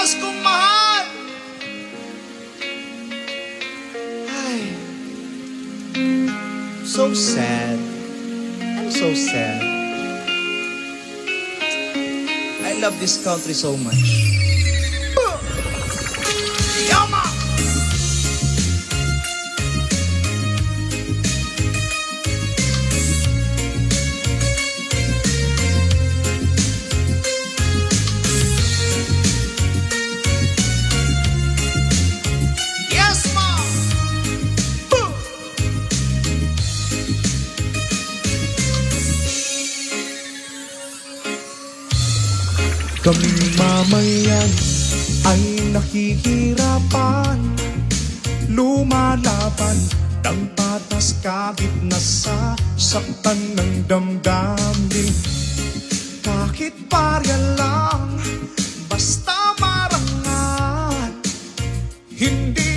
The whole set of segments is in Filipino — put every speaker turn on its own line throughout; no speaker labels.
Diyos kong mahal. Ay. So sad. I'm so sad. I love this country so much. Yo,
Kaming mamayan ay nahihirapan Lumalaban. Ng patas kahit nasa saktan ng damdamin. Kahit parya lang, basta marangat Hindi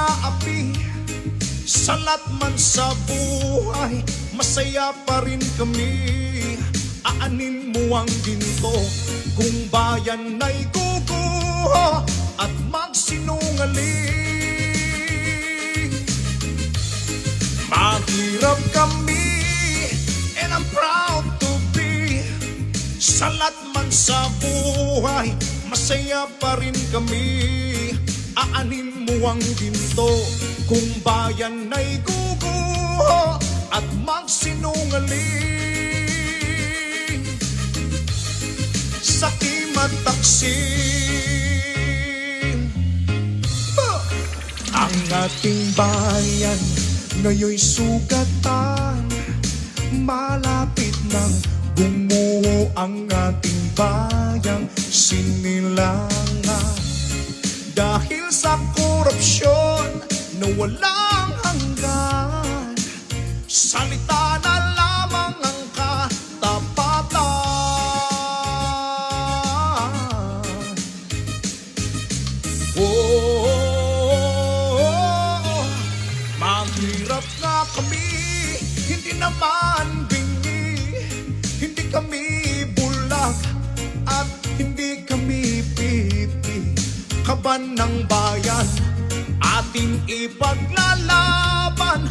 inaapi. Salat man sa buhay, masaya pa rin kami. Aanin mo ang ginto, kung bayan ay guguho at magsinungaling. Mahirap kami And I'm proud to be Salat man sa buhay Masaya pa rin kami Aanin mo ang ginto Kung bayan ay guguho At magsinungaling. Sa imataksin Ah! Ang ating bayan ngayon'y sugatan. Malapit nang bumuo ang ating bayang sinilangan. Dahil sa walang hanggan. Salita na lamang ang katapatan. Oh, mahirap nga kami, hindi naman bingi, hindi kami bulag at hindi kami pipi. Kaban ng bayan, ating ipaglalaban